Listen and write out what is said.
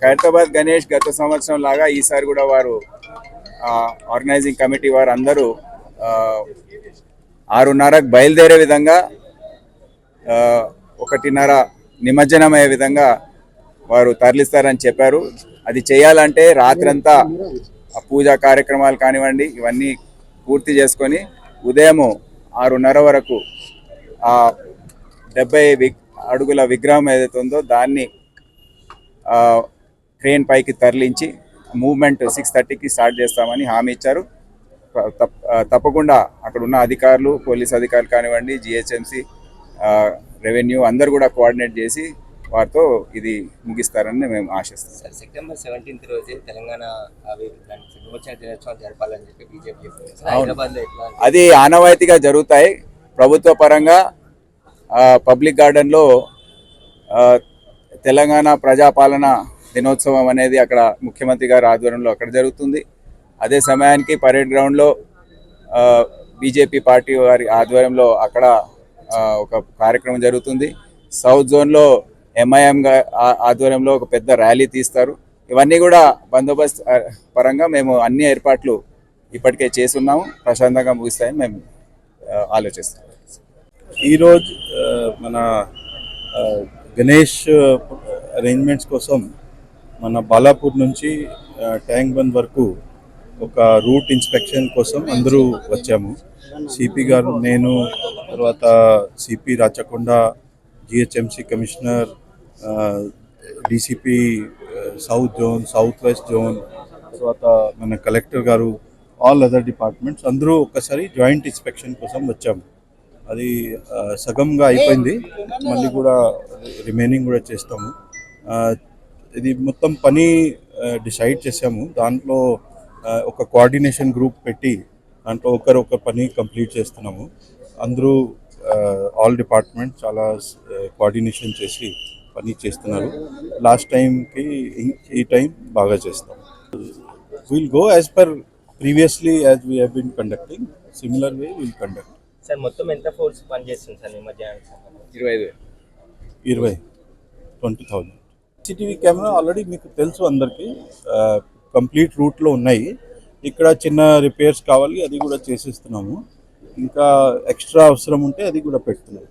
ఖైరతాబాద్ గణేష్ గత సంవత్సరం లాగా ఈసారి కూడా వారు ఆర్గనైజింగ్ కమిటీ వారు అందరూ ఆ, ఆరున్నరకు బయలుదేరే విధంగా ఆ, ఒకటిన్నర నిమజ్జనం అయ్యే విధంగా వారు తరలిస్తారని చెప్పారు. అది చేయాలంటే రాత్రంతా ఆ పూజా కార్యక్రమాలు కానివ్వండి ఇవన్నీ పూర్తి చేసుకొని ఉదయం ఆరున్నర వరకు ఆ డెబ్బై అడుగుల విగ్రహం ఏదైతే ఉందో దాన్ని క్రేన్ పైకి తరలించి మూవ్మెంట్ సిక్స్ థర్టీకి స్టార్ట్ చేస్తామని హామీ ఇచ్చారు. తప్పకుండా అక్కడ ఉన్న అధికారులు పోలీస్ అధికారులు కానివ్వండి జిహెచ్ఎంసి రెవెన్యూ అందరు కూడా కోఆర్డినేట్ చేసి వారితో ఇది ముగిస్తారని మేము ఆశిస్తాం సార్ సెప్టెంబర్ సెవెంటీన్త్ రోజే తెలంగాణ దినోత్సవం జరపాలని చెప్పి బీజేపీ అది ఆనవాయితీగా జరుగుతాయి. ప్రభుత్వ పరంగా పబ్లిక్ గార్డెన్లో తెలంగాణ ప్రజాపాలన దినోత్సవం అనేది అక్కడ ముఖ్యమంత్రి గారి ఆధ్వర్యంలో అక్కడ జరుగుతుంది. అదే సమయానికి పరేడ్ గ్రౌండ్లో బీజేపీ పార్టీ వారి ఆధ్వర్యంలో అక్కడ ఒక కార్యక్రమం జరుగుతుంది. సౌత్ జోన్లో ఎంఐఎం ఆధ్వర్యంలో ఒక పెద్ద ర్యాలీ తీస్తారు. ఇవన్నీ కూడా బందోబస్తు పరంగా మేము అన్ని ఏర్పాట్లు ఇప్పటికే చేసున్నాము ప్రశాంతంగా ముగిస్తాయని మేము ఆలోచిస్తాం ఈరోజు మన గణేష్ అరేంజ్మెంట్స్ కోసం మన బాలాపూర్ నుంచి ట్యాంక్ బంద్ వరకు ఒక రూట్ ఇన్స్పెక్షన్ కోసం అందరూ వచ్చాము. సిపి గారు నేను తర్వాత CP Rachakonda GHMC commissioner DCP south zone south west zone తర్వాత మన కలెక్టర్ గారు ఆల్ అదర్ డిపార్ట్మెంట్స్ అందరూ ఒక్కసారి జాయింట్ ఇన్స్పెక్షన్ కోసం వచ్చాము. అది సగంగా అయిపోయింది. మళ్ళీ కూడా రిమైనింగ్ కూడా చేస్తాము. ఇది మొత్తం పని డిసైడ్ చేసాము. దాంట్లో ఒక కోఆర్డినేషన్ గ్రూప్ పెట్టి దాంట్లో ఒకరు ఒక పని కంప్లీట్ చేస్తున్నాము. అందరూ ఆల్ డిపార్ట్మెంట్ చాలా కోఆర్డినేషన్ చేసి పని చేస్తున్నారు. లాస్ట్ టైంకి ఈ టైం బాగా చేస్తాం. Will go as per previously as we have been conducting similar way will conduct sir మొత్తం ఎంత ఫోర్స్ పనిచేస్తుంది సార్ నిమజ్జనానికి సంబంధించి ఇరవై ఐదు. ఇరవై. Twenty thousand CCTV camera already మీకు తెలుసు అందరికీ. కంప్లీట్ రూట్లో ఉన్నాయి. ఇక్కడ చిన్న రిపేర్స్ కావాలి అది కూడా చేసేస్తున్నాము. ఇంకా ఎక్స్ట్రా అవసరం ఉంటే అది కూడా పెడుతున్నాము.